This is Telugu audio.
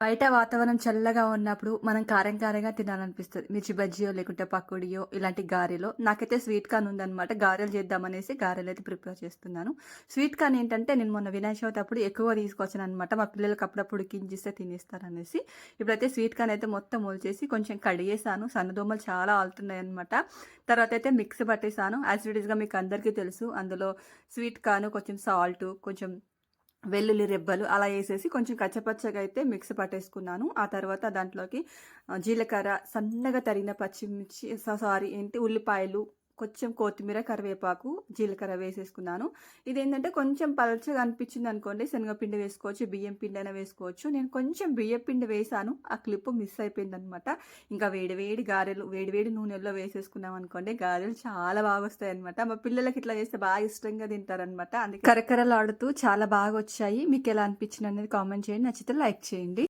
బయట వాతావరణం చల్లగా ఉన్నప్పుడు మనం కారం కారంగా తినాలనిపిస్తుంది. మిర్చి బజ్జియో లేకుంటే పకోడియో ఇలాంటి గారెలో. నాకైతే స్వీట్ కార్న్ ఉందనమాట గారెలు చేద్దామనేసి గారెలు అయితే ప్రిపేర్ చేస్తున్నాను. స్వీట్ కార్న్ ఏంటంటే నేను మొన్న వినాయక చవితి అప్పుడు ఎక్కువ తీసుకొచ్చాను అనమాట మా పిల్లలకి అప్పుడప్పుడు కింజిస్తే తినేస్తారనేసి. ఇప్పుడైతే స్వీట్ కార్న్ అయితే మొత్తం మొలిచేసి కొంచెం కడిగేసాను. సన్నదోమలు చాలా ఆలుతున్నాయి అనమాట తర్వాత అయితే మిక్స్ పట్టేసాను. ఈస్గా మీకు అందరికీ తెలుసు. అందులో స్వీట్ కార్న్ కొంచెం సాల్ట్ కొంచెం వెల్లుల్లి రెబ్బలు అలా వేసేసి కొంచెం కచ్చపచ్చగా అయితే మిక్స్ పట్టేసుకున్నాను. ఆ తర్వాత దాంట్లోకి జీలకర్ర సన్నగా తరిగిన పచ్చిమిర్చి సారీ ఏంటి ఉల్లిపాయలు కొంచెం కొత్తిమీర కరివేపాకు జీలకర్ర వేసేసుకున్నాను. ఇదేంటంటే కొంచెం పలచగా అనిపించింది అనుకోండి శనగపిండి వేసుకోవచ్చు బియ్యం పిండి అయినా వేసుకోవచ్చు. నేను కొంచెం బియ్యం పిండి వేసాను ఆ క్లిప్ మిస్ అయిపోయింది అనమాట ఇంకా వేడివేడి గారెలు వేడివేడి నూనెల్లో వేసేసుకున్నాం అనుకోండి గారెలు చాలా బాగా వస్తాయి అనమాట మా పిల్లలకి ఇట్లా చేస్తే బాగా ఇష్టంగా తింటారనమాట. అందుకే కరకరలాడుతూ చాలా బాగా వచ్చాయి. మీకు ఎలా అనిపించింది అనేది కామెంట్ చేయండి. నచ్చితే లైక్ చేయండి.